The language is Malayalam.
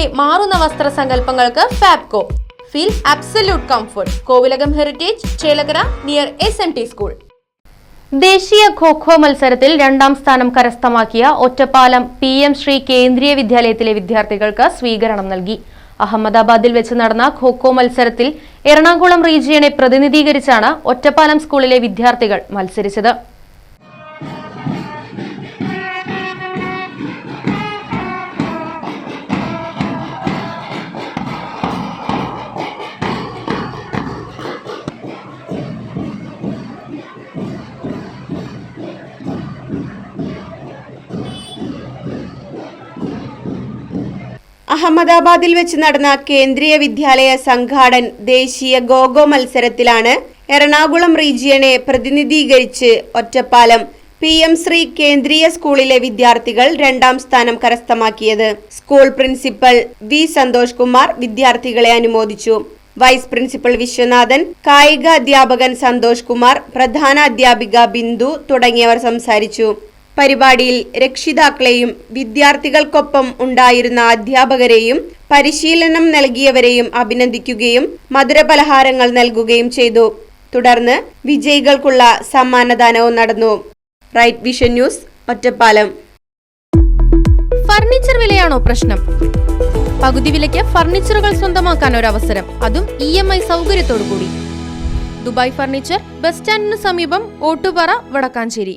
തലമുറയുടെ മാറുന്ന വസ്ത്രസങ്കല്പങ്ങൾക്ക് Fabco. Feel absolute comfort Kovilakam heritage Chelakkara near S N T school ദേശീയ ഖോഖോ മത്സരത്തിൽ രണ്ടാം സ്ഥാനം കരസ്ഥമാക്കിയ ഒറ്റപ്പാലം പി എം ശ്രീ കേന്ദ്രീയ വിദ്യാലയത്തിലെ വിദ്യാർത്ഥികൾക്ക് സ്വീകരണം നൽകി. അഹമ്മദാബാദിൽ വെച്ച് നടന്ന ഖോഖോ മത്സരത്തിൽ എറണാകുളം റീജിയനെ പ്രതിനിധീകരിച്ചാണ് ഒറ്റപ്പാലം സ്കൂളിലെ വിദ്യാർത്ഥികൾ മത്സരിച്ചത്. അഹമ്മദാബാദിൽ വെച്ച് നടന്ന കേന്ദ്രീയ വിദ്യാലയ സംഘാടൻ ദേശീയ ഗോഗോ മത്സരത്തിലാണ് എറണാകുളം റീജിയനെ പ്രതിനിധീകരിച്ച് ഒറ്റപ്പാലം പി എം ശ്രീ കേന്ദ്രീയ സ്കൂളിലെ വിദ്യാർത്ഥികൾ രണ്ടാം സ്ഥാനം കരസ്ഥമാക്കിയത്. School principal V Santhosh Kumar വിദ്യാർത്ഥികളെ അനുമോദിച്ചു. വൈസ് പ്രിൻസിപ്പൽ വിശ്വനാഥൻ കായിക അധ്യാപകൻ സന്തോഷ് കുമാർ പ്രധാന അധ്യാപിക ബിന്ദു തുടങ്ങിയവർ സംസാരിച്ചു. പരിപാടിയിൽ രക്ഷിതാക്കളെയും വിദ്യാർത്ഥികൾക്കൊപ്പം ഉണ്ടായിരുന്ന അധ്യാപകരെയും പരിശീലനം നൽകിയവരെയും അഭിനന്ദിക്കുകയും മധുരപലഹാരങ്ങൾ നൽകുകയും ചെയ്തു. തുടർന്ന് വിജയികൾക്കുള്ള സമ്മാനദാനവും നടന്നു. Right Vision News Ottapalam. Furniture വിലയാണോ പ്രശ്നം? പകുതി വിലയ്ക്ക് ഫർണിച്ചറുകൾ സ്വന്തമാക്കാൻ ഒരു അവസരം അതും ഇ എം ഐ സൗകര്യത്തോടു കൂടി ദുബായ് ഫർണിച്ചർ ബസ് സ്റ്റാൻഡിന് സമീപം ഓട്ടുപാറ വടക്കാഞ്ചേരി.